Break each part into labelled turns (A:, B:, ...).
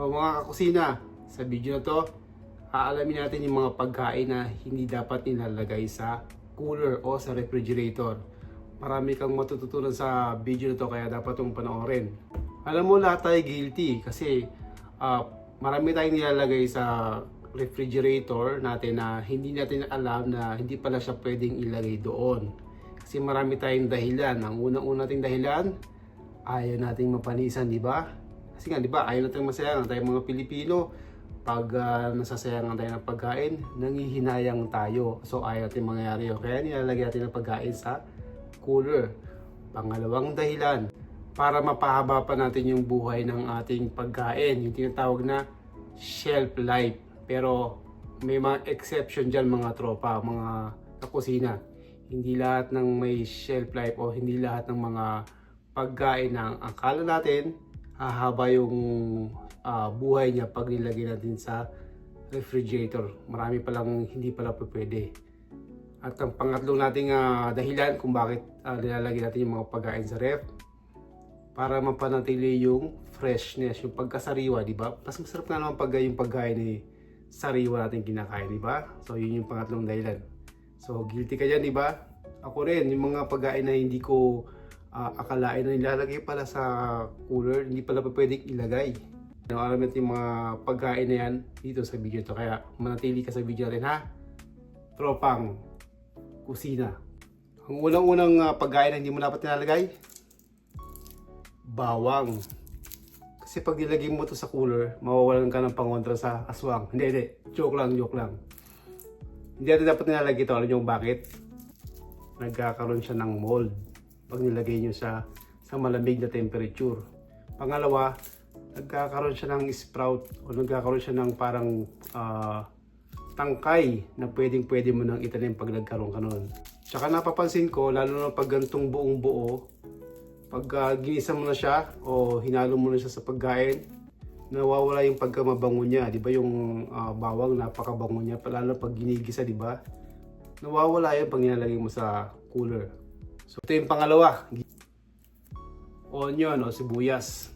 A: O mga kakusina, sa video na to, aalamin natin yung mga pagkain na hindi dapat nilalagay sa cooler o sa refrigerator. Marami kang matututunan sa video na to kaya dapat mong panoorin. Alam mo lahat tayo guilty kasi ah, marami tayong nilalagay sa refrigerator natin na hindi natin alam na hindi pala siya pwedeng ilagay doon. Kasi marami tayong dahilan. Ang unang-una nating dahilan, ayaw nating mapanisan, di ba? Kasi nga, di ba, ayaw natin masayangan tayong mga Pilipino. Pag ah, nasasayangan tayo ng pagkain, nangihinayang tayo. So, ayaw natin mangyari yun. Kaya nilalagay natin ng pagkain sa cooler. Pangalawang dahilan, para mapahaba pa natin yung buhay ng ating pagkain. Yung tinatawag na shelf life. Pero may mga exception dyan mga tropa, mga kakusina. Hindi lahat ng may shelf life o hindi lahat ng mga pagkain na akala natin hahaba yung ah, buhay niya pag nilagay natin sa refrigerator. Marami palang hindi pala pa pwede. At ang pangatlong nating ah, dahilan kung bakit ah, nilalagay natin yung mga pagkain sa ref para mapanatili yung freshness, yung pagkasariwa, di ba? Mas masarap nga naman pag yung pagkain ni sariwa natin kinakain, di ba? So, yun yung pangatlong dahilan. So, guilty ka dyan, di ba? Ako rin, yung mga pagkain na hindi ko ah, akalain na nilalagay pala sa cooler, hindi pala pa pwedeng ilagay. No, alam natin yung mga pagkain na yan dito sa video to. Kaya manatili ka sa video natin ha. Tropang kusina. Ang unang-unang ah, pagkain na hindi mo dapat nilalagay, bawang. Kasi pag nilagay mo to sa cooler, mawawalan ka ng pangontra sa aswang. Hindi, hindi. Joke lang, joke lang. Hindi natin dapat nilalagay ito. Alam niyo bakit? Nagkakaroon siya ng mold pag nilagay niyo sa sa malamig na temperature. Pangalawa, nagkakaroon siya ng sprout o nagkakaroon siya ng parang ah, tangkay na pwedeng pwede mo nang itanim pag nagkaroon ka nun. Tsaka napapansin ko, lalo na pag gantong buong buo, pag ah, ginisa mo na siya o hinalo mo na siya sa pagkain, nawawala yung pagkamabango niya. Di ba yung ah, bawang napakabango niya, lalo pag ginigisa, di ba? Nawawala yun pag nilalagay mo sa cooler. So ito yung pangalawa, onion o sibuyas.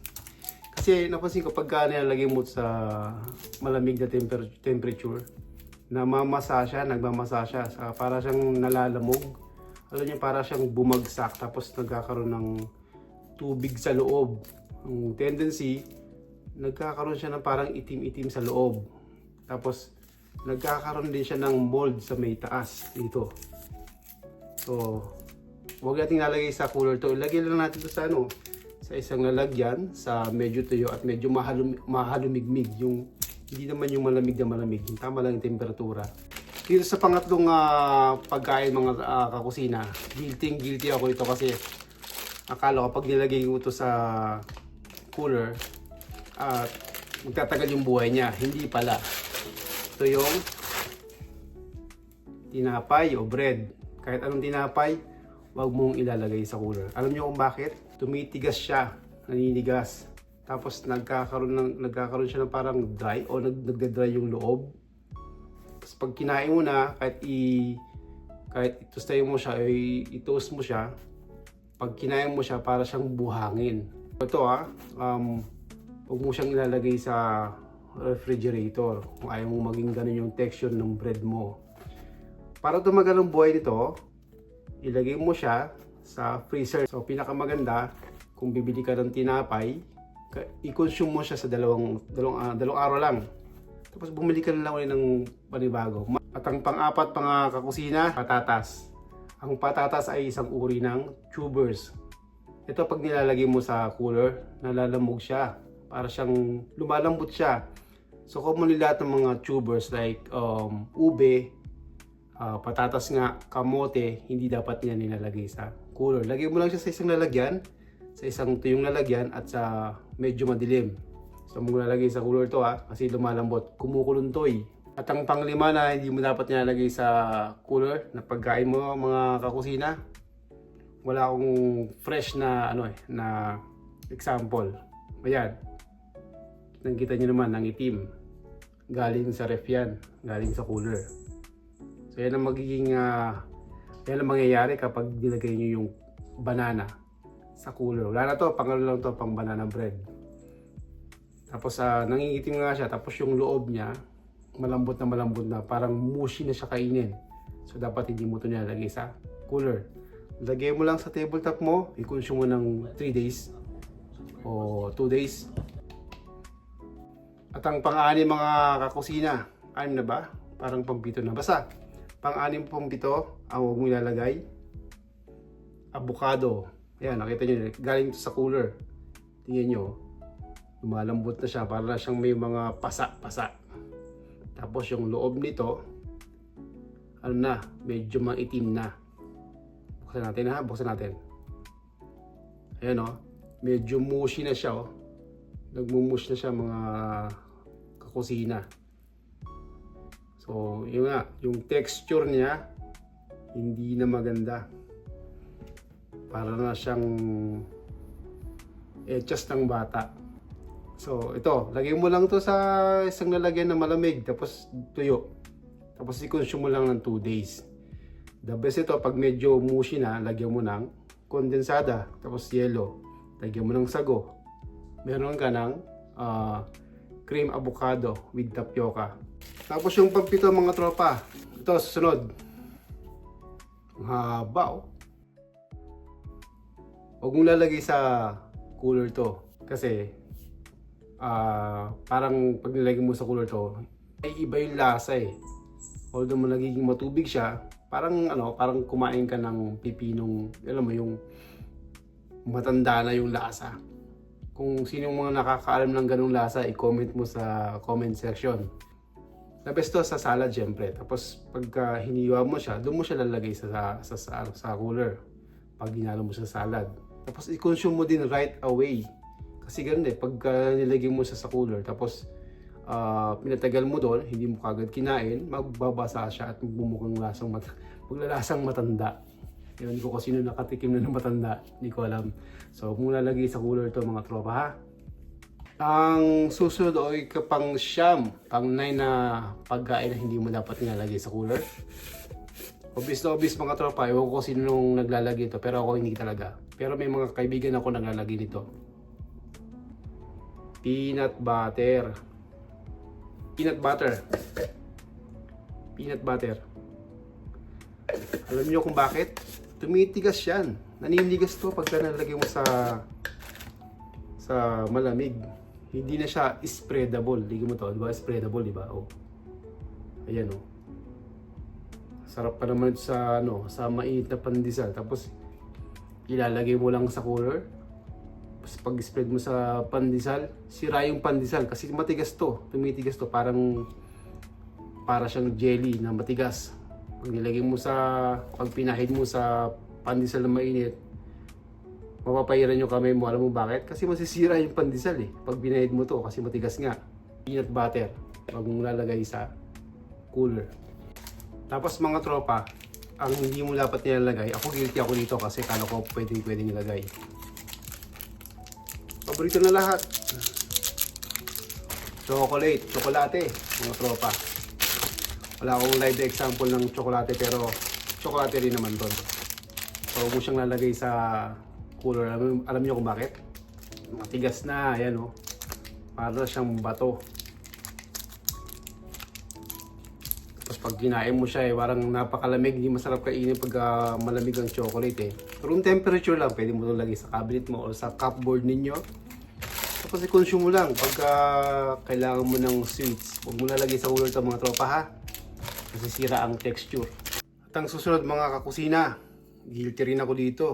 A: Kasi napansin ko pagka nilalagay mo sa malamig na temper- temperature, namamasa siya, nagmamasa siya, para siyang nalalamog. Alam niyo, para siyang bumagsak tapos nagkakaroon ng tubig sa loob. Ang tendency, nagkakaroon siya ng parang itim-itim sa loob. Tapos, nagkakaroon din siya ng mold sa may taas dito. So, huwag natin nalagay sa cooler to. Ilagay lang natin to sa ano, sa isang lalagyan, sa medyo tuyo at medyo mahalum, mahalumigmig. Yung, hindi naman yung malamig na malamig. Yung tama lang yung temperatura. Dito sa pangatlong ah, pagkain mga ah, kakusina, guilty guilty ako ito kasi akala ko pag nilagay ko ito sa cooler, at magtatagal yung buhay niya. Hindi pala. Ito yung tinapay o bread. Kahit anong tinapay, wag mong ilalagay sa cooler. Alam niyo kung bakit? Tumitigas siya, naninigas. Tapos nagkakaroon ng nagkakaroon siya ng parang dry o nag, nagda-dry yung loob. Tapos pag kinain mo na, kahit i kahit itostayin mo siya, i- i-toast mo siya, pag kinain mo siya, para siyang buhangin. Ito ah, um, huwag mo siyang ilalagay sa refrigerator kung ayaw mo maging ganun yung texture ng bread mo. Para tumagal ang buhay nito, ilagay mo siya sa freezer. So pinakamaganda, kung bibili ka ng tinapay, i-consume mo siya sa dalawang, dalawang, ah, dalawang araw lang. Tapos bumili ka na lang ulit ng panibago. At ang pang-apat pang kakusina, patatas. Ang patatas ay isang uri ng tubers. Ito pag nilalagay mo sa cooler, nalalamog siya. Para siyang lumalambot siya. So commonly lahat ng mga tubers like um, ube, ah, patatas nga, kamote, hindi dapat niya nilalagay sa cooler. Lagay mo lang siya sa isang lalagyan, sa isang tuyong lalagyan at sa medyo madilim. So mo lalagay sa cooler to ha, kasi lumalambot, kumukuluntoy. At ang panglima na hindi mo dapat nilalagay sa cooler na pagkain mo mga kakusina, wala akong fresh na ano eh, na example. Ayan. Nakita niyo naman ang itim. Galing sa ref yan, galing sa cooler. So yan ang magiging ah, yan ang mangyayari kapag nilagay niyo yung banana sa cooler. Wala na to, pangalo lang to pang banana bread. Tapos ah, nangingitim nga siya. Tapos yung loob niya, malambot na malambot na. Parang mushy na siya kainin. So dapat hindi mo ito nilalagay sa cooler. Lagay mo lang sa tabletop mo, i-consume mo ng 3 days o 2 days. At ang pang-anim mga kakusina, anim na ba? Parang pambito na. Basta, pang-anim pambito, ang huwag mo ilalagay, avocado. Ayan, nakita nyo, galing sa cooler. Tingnan nyo, lumalambot na siya, para siyang may mga pasa-pasa. Tapos yung loob nito, ano na, medyo maitim na. Buksan natin ha, buksan natin. Ayan o, medyo mushy na siya o. Nagmumush na siya mga kakusina. So, yun nga, yung texture niya, hindi na maganda. Para na siyang etchas ng bata. So, ito, lagay mo lang to sa isang lalagyan na malamig, tapos tuyo. Tapos i-consume mo lang ng 2 days. The best ito, pag medyo mushy na, lagyan mo ng kondensada, tapos yelo. Lagyan mo ng sago. Meron ka ng ah, cream avocado with tapioca. Tapos yung pampito mga tropa, ito susunod. Ang haba oh. Huwag mong lalagay sa cooler to. Kasi ah parang pag nilagay mo sa cooler to, ay iba yung lasa eh. Although mo nagiging matubig siya, parang ano, parang kumain ka ng pipinong, alam mo yung matanda na yung lasa. Kung sino yung mga nakakaalam ng ganung lasa, i-comment mo sa comment section. The best sa salad syempre. Tapos pagka hiniwa mo siya, doon mo siya lalagay sa sa sa, sa cooler. Pag ginalo mo sa salad. Tapos i-consume mo din right away. Kasi ganun eh, pagka nilagay mo siya sa cooler, tapos ah, pinatagal mo doon, hindi mo kagad kinain, magbabasa siya at bumukhang lasang mat maglalasang matanda. Yun ko kung sino nakatikim na ng matanda, hindi ko alam. So, kung lalagay sa cooler to mga tropa ha. Ang susunod ay kapang siyam, pang nine na pagkain na hindi mo dapat nilalagay sa cooler. Obvious na obvious mga tropa, ewan ko sino nung naglalagay ito, pero ako hindi talaga. Pero may mga kaibigan ako naglalagay nito. Peanut butter. Peanut butter. Peanut butter. Alam niyo kung bakit? Tumitigas yan. Naninigas to pagka nalagay mo sa sa malamig. Hindi na siya spreadable. Ligay mo to, di ba? Spreadable, di ba? Oh. Ayan oh. Sarap pa naman sa ano, sa mainit na pandesal. Tapos ilalagay mo lang sa cooler. Tapos pag spread mo sa pandesal, sira yung pandesal kasi matigas to. Tumitigas to parang para siyang jelly na matigas. Pag nilagay mo sa pag pinahid mo sa pandesal na mainit, mapapahiran yung kamay mo. Alam mo bakit? Kasi masisira yung pandesal eh. Pag binahid mo to kasi matigas nga. Peanut butter. Huwag mong lalagay sa cooler. Tapos mga tropa, ang hindi mo dapat nilalagay, ako guilty ako dito kasi kala ko pwede pwede nilagay. Paborito na lahat. Chocolate, tsokolate, mga tropa. Wala akong live example ng tsokolate pero tsokolate rin naman doon. So mo siyang lalagay sa cooler. Alam, alam niyo kung bakit? Matigas na, ayan oh. Para siyang bato. Tapos pag kinain mo siya eh, parang napakalamig, hindi masarap kainin pag ah, malamig ang chocolate eh. Room temperature lang, pwede mo ito lagay sa cabinet mo o sa cupboard ninyo. Tapos i-consume mo lang pag ah, kailangan mo ng sweets. Huwag mo lalagay sa ulo ito mga tropa ha. Kasi sira ang texture. At ang susunod mga kakusina, guilty rin ako dito.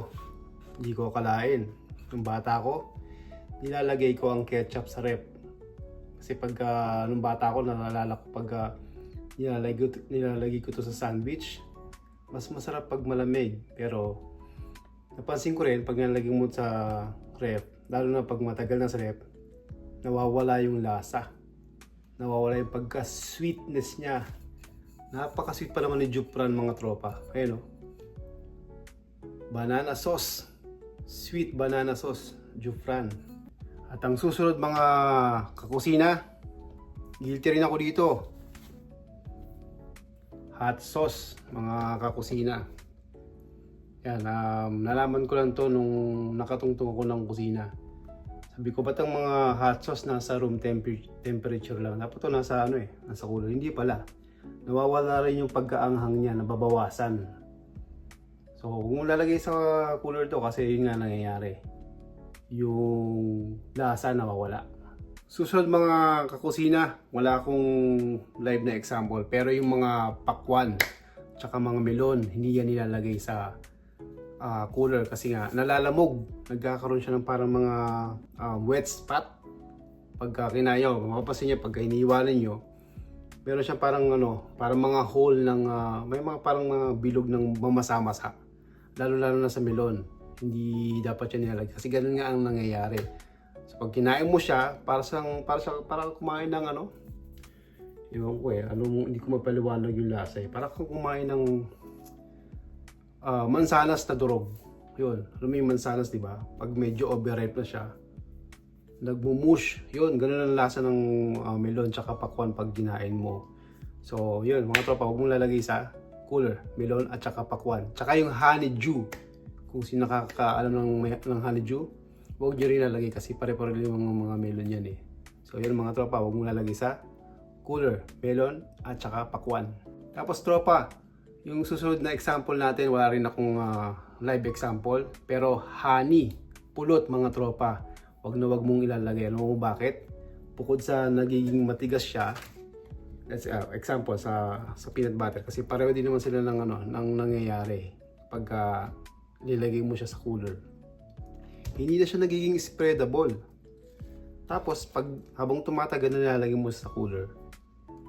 A: Hindi ko kalain. Nung bata ko, nilalagay ko ang ketchup sa rep. Kasi pagka nung bata ko, naalala ko pagka nilalagay, ko- nilalagay ko to sa sandwich, mas masarap pag malamig. Pero napansin ko rin pag nilalagay mo sa rep, lalo na pag matagal na sa rep, nawawala yung lasa. Nawawala yung pagka-sweetness niya. Napaka-sweet pa naman ni Jupran mga tropa. Ayun oh. Banana sauce. Sweet banana sauce. Jupran. At ang susunod mga kakusina, guilty rin ako dito. Hot sauce, mga kakusina. Yan, um, nalaman ko lang to nung nakatungtong ako ng kusina. Sabi ko, ba't ang mga hot sauce nasa room temper- temperature lang? Dapat to nasa ano eh, nasa cooler. Hindi pala. Nawawala rin yung pagkaanghang niya, nababawasan. So, kung lalagay sa cooler to, kasi yun nga nangyayari. Yung lasa nawawala. Susunod mga kakusina, wala akong live na example. Pero yung mga pakwan, tsaka mga melon, hindi yan nilalagay sa ah, cooler kasi nga nalalamog. Nagkakaroon siya ng parang mga ah, wet spot. Pagka kinayo, mapapansin niya pagka iniwanan nyo, meron siya parang ano, parang mga hole ng, ah, may mga parang mga bilog ng mamasa-masa. Lalo-lalo na sa melon. Hindi dapat yan nilalagay kasi ganun nga ang nangyayari. So pag kinain mo siya, para sang para sa para kumain ng ano, Ewan ko eh, ano, hindi ko mapaliwanag yung lasa eh. Para kang kumain ng ah, mansanas na durog. Yun, alam mo yung mansanas, di ba? Pag medyo overripe na siya, nagmumush. Yun, ganun ang lasa ng ah, melon tsaka pakwan pag ginain mo. So, yun, mga tropa, huwag mong lalagay sa cooler, melon at tsaka pakwan. Tsaka yung honeydew. Kung sino nakakaalam ng, ng honeydew, huwag nyo rin lalagay kasi pare-pare yung mga, mga melon yan eh. So, yun mga tropa, huwag mong lalagay sa cooler, melon at saka pakwan. Tapos tropa, yung susunod na example natin, wala rin akong ah, live example, pero honey, pulot mga tropa. Wag na wag mong ilalagay. Ano mo bakit? Bukod sa nagiging matigas siya, let's ah, example sa sa peanut butter kasi pareho din naman sila ng ano, ng nangyayari pagka nilagay mo siya sa cooler. Hindi na siya nagiging spreadable. Tapos pag habang tumatagal na nilalagay mo sa cooler,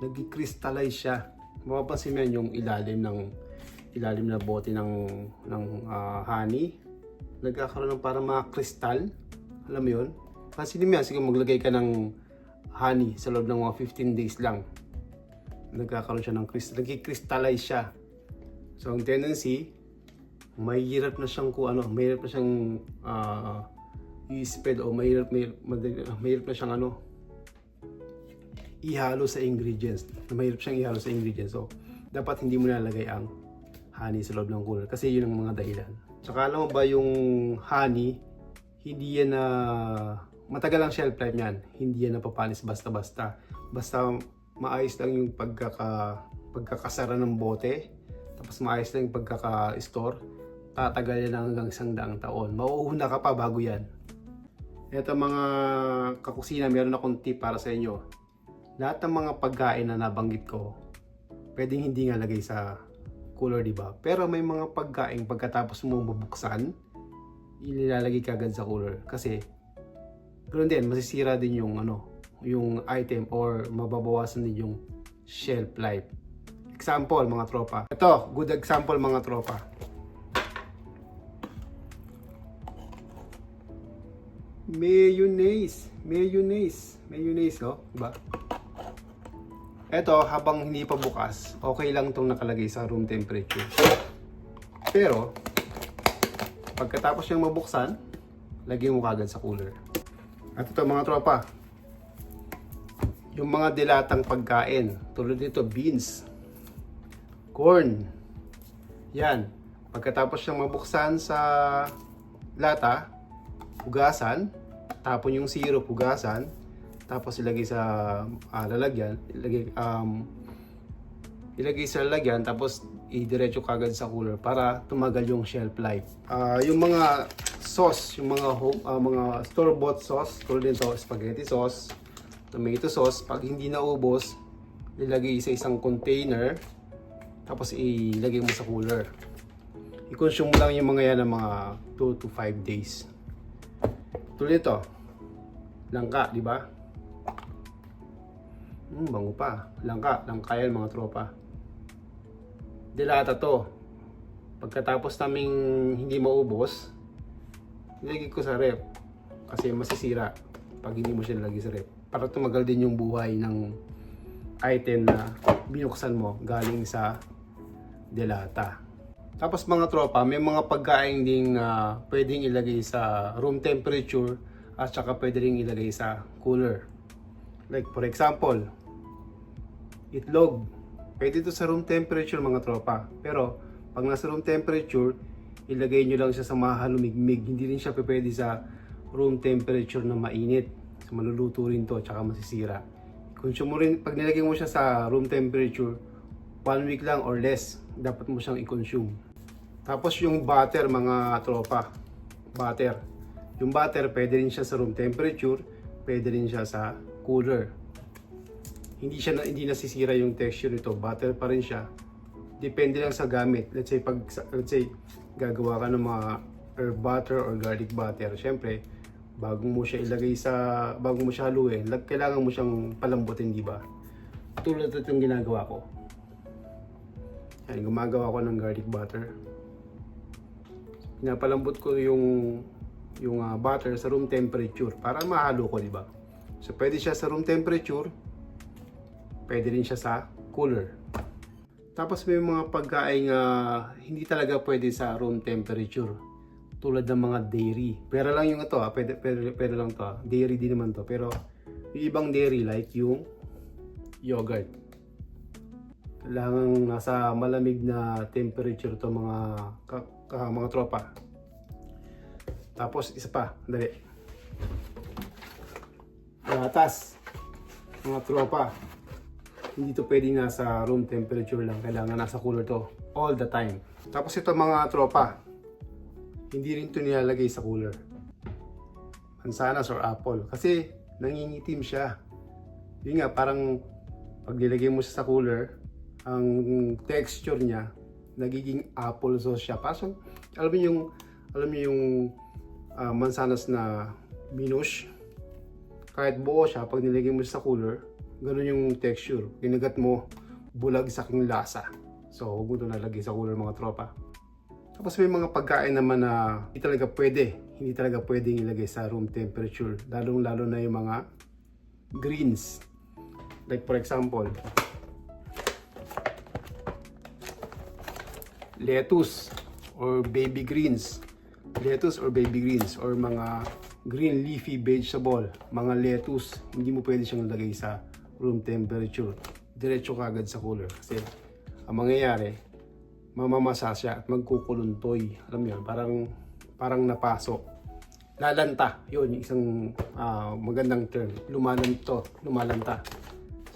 A: nag-crystallize siya. Mapapansin mo yung ilalim ng ilalim na bote ng ng ah, honey. Nagkakaroon ng parang mga kristal. Alam mo yun? Pansinin mo yan, sige maglagay ka ng honey sa loob ng mga 15 days lang. Nagkakaroon siya ng crystal, nag-crystallize siya. So ang tendency, mahirap na siyang kung ano, mahirap na siyang ah, i-spread o mahirap, mahirap, mahirap na siyang ano, ihalo sa ingredients. Mahirap siyang ihalo sa ingredients. So, dapat hindi mo nalagay ang honey sa loob ng cooler kasi yun ang mga dahilan. Tsaka alam mo ba yung honey, hindi yan na matagal ang shelf life niyan. Hindi yan napapanis basta-basta. Basta maayos lang yung pagkaka pagkakasara ng bote, tapos maayos lang yung pagkaka-store, tatagal yan hanggang isang daang taon. Mauuna ka pa bago yan. Ito mga kakusina, meron akong tip para sa inyo lahat ng mga pagkain na nabanggit ko, pwedeng hindi nga lagay sa cooler, di ba? Pero may mga pagkain pagkatapos mo mabuksan, inilalagay ka agad sa cooler. Kasi, ganoon din, masisira din yung ano, yung item or mababawasan din yung shelf life. Example, mga tropa. Ito, good example, mga tropa. Mayonnaise. Mayonnaise. Mayonnaise, oh. Diba? Ito, habang hindi pa bukas, okay lang itong nakalagay sa room temperature. Pero, pagkatapos niyang mabuksan, lagyan mo kagad sa cooler. At ito mga tropa, yung mga dilatang pagkain, tulad nito, beans, corn, yan. Pagkatapos siyang mabuksan sa lata, hugasan, tapon yung syrup, hugasan, tapos ilagay sa ah, lalagyan, ilagay um ilagay sa lalagyan tapos idiretso kagad sa cooler para tumagal yung shelf life. Ah, yung mga sauce, yung mga home, ah, mga store bought sauce, tulad nito spaghetti sauce, tomato sauce, pag hindi naubos, ilagay sa isang container tapos ilagay mo sa cooler. I-consume mo lang yung mga yan ng mga 2 to 5 days. Tulad ito, langka, di ba? Hmm, bango pa. Langka, langka yan mga tropa. Dilata to. Pagkatapos naming hindi maubos, nilagay ko sa rep. Kasi masisira pag hindi mo siya nilagay sa rep. Para tumagal din yung buhay ng item na binuksan mo galing sa delata. Tapos mga tropa, may mga pagkain ding ah, pwedeng ilagay sa room temperature at saka pwede rin ilagay sa cooler. Like for example, itlog. Pwede ito sa room temperature mga tropa. Pero pag nasa room temperature, ilagay nyo lang siya sa mahalumigmig. Hindi rin siya pwede sa room temperature na mainit. So, maluluto rin to, tsaka masisira. Consume mo rin, pag nilagay mo siya sa room temperature, one week lang or less, dapat mo siyang i-consume. Tapos yung butter, mga tropa, butter. Yung butter, pwede rin siya sa room temperature, pwede rin siya sa cooler. Hindi siya na, hindi nasisira yung texture nito, butter pa rin siya. Depende lang sa gamit. Let's say pag let's say gagawa ka ng mga herb butter or garlic butter, syempre bago mo siya ilagay sa bago mo siya haluin, kailangan mo siyang palambutin, di ba? Tulad ito yung ginagawa ko. Yan, gumagawa ko ng garlic butter. Pinapalambot ko yung yung ah, butter sa room temperature para mahalo ko, di ba? So pwede siya sa room temperature, pwede rin siya sa cooler. Tapos may mga pagkain nga hindi talaga pwede sa room temperature. Tulad ng mga dairy. Pero lang yung ito, ah. pwede, pwede, pwede lang to. ah. Dairy din naman to. Pero yung ibang dairy like yung yogurt. Kailangan nasa malamig na temperature to mga ka, ka- mga tropa. Tapos isa pa, dali. Gatas. Mga tropa hindi to pwedeng nasa room temperature lang. Kailangan nasa cooler to all the time. Tapos ito mga tropa, hindi rin to nilalagay sa cooler. Mansanas or apple. Kasi nangingitim siya. Yun nga, parang pag nilagay mo siya sa cooler, ang texture niya, nagiging apple sauce siya. Parang, alam mo yung, alam mo yung ah, mansanas na minush, kahit buo siya, pag nilagay mo sa cooler, ganun yung texture. Kinagat mo, bulag sa aking lasa. So, huwag mo ito nalagay sa cooler mga tropa. Tapos may mga pagkain naman na hindi talaga pwede. Hindi talaga pwedeng ilagay sa room temperature. Lalong lalo na yung mga greens. Like for example, lettuce or baby greens. Lettuce or baby greens or mga green leafy vegetable, mga lettuce, hindi mo pwede siyang lagay sa room temperature. Diretso ka agad sa cooler kasi ang mangyayari, mamamasa siya at magkukuluntoy. Alam yun, parang, parang napaso. Lalanta, yun, yung isang ah, magandang term. Lumalanto, lumalanta.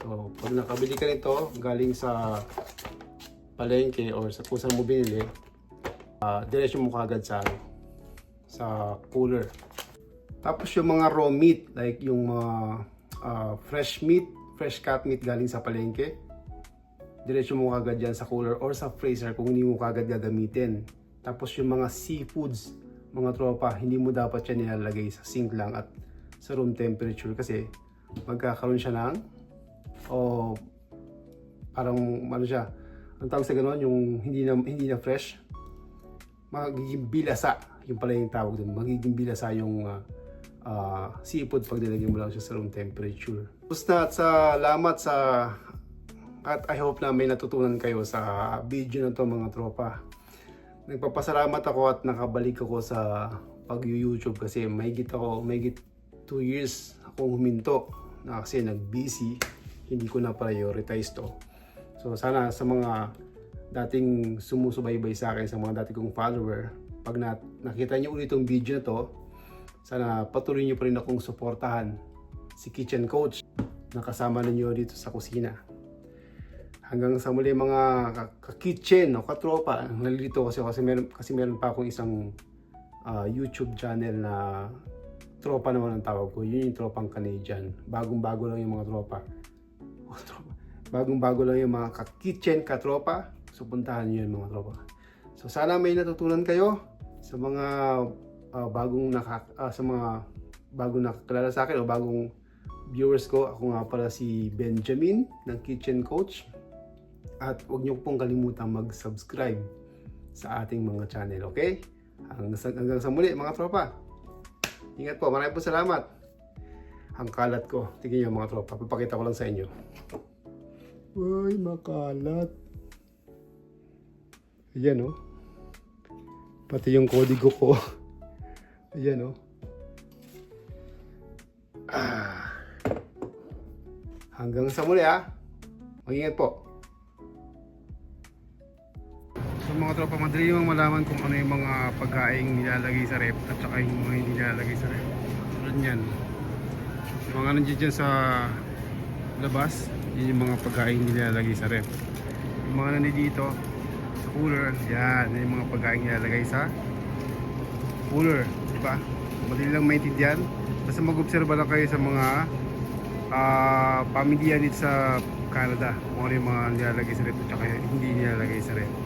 A: So, pag nakabili ka nito, galing sa palengke or sa kung saan mo binili, uh, diretso mo kagad sa sa cooler. Tapos yung mga raw meat, like yung mga ah, fresh meat, fresh cut meat galing sa palengke, diretso mo kagad yan sa cooler or sa freezer kung hindi mo kagad gagamitin. Tapos yung mga seafoods, mga tropa, hindi mo dapat yan nilalagay sa sink lang at sa room temperature kasi magkakaroon siya ng o parang ano siya, ang tawag sa gano'n, yung hindi na, hindi na fresh, magiging bilasa, yung pala yung tawag doon, magiging bilasa yung ah, ah, seafood pag nilagay mo lang siya sa room temperature. Basta at salamat sa at I hope na may natutunan kayo sa video na to mga tropa. Nagpapasalamat ako at nakabalik ako sa pag-YouTube kasi may ako, may 2 years akong huminto na kasi nag-busy, hindi ko na prioritize to. So sana sa mga dating sumusubaybay sa akin, sa mga dati kong follower, pag na, nakita niyo ulit itong video na to, sana patuloy niyo pa rin akong suportahan si Kitchen Coach na kasama ninyo dito sa kusina. Hanggang sa muli mga ka- ka-kitchen o katropa, nalilito kasi kasi meron, kasi meron pa akong isang ah, YouTube channel na tropa naman ang tawag ko. Yun yung tropang Canadian. Bagong-bago lang yung mga tropa. Bagong-bago lang yung mga ka-kitchen katropa. So puntahan nyo yung mga tropa. So sana may natutunan kayo sa mga ah, bagong naka, ah, sa mga bagong nakakilala sa akin o bagong viewers ko. Ako nga pala si Benjamin ng Kitchen Coach. At huwag niyo pong kalimutan mag-subscribe sa ating mga channel, okay? Hanggang hanggang sa muli mga tropa. Ingat po, maraming po salamat. Ang kalat ko, tingin niyo mga tropa, papakita ko lang sa inyo. Ay, makalat. Ayan oh. Pati yung kodigo ko. Ayan oh. Ah. Hanggang sa muli ah. Mag-ingat po. Mga tropa, madali yung malaman kung ano yung mga pagkain nilalagay sa rep at saka yung mga hindi nilalagay sa rep. natin yan. Yung mga nandiyan dyan sa labas, yun yung mga pagkain nilalagay sa ref. Yung mga nandito sa cooler, yan, yun yung mga pagkain nilalagay sa cooler, di ba? Madali lang maintindihan. Basta mag-obserba lang kayo sa mga ah pamilya dito sa Canada kung ano yung mga nilalagay sa ref at saka hindi nilalagay sa ref.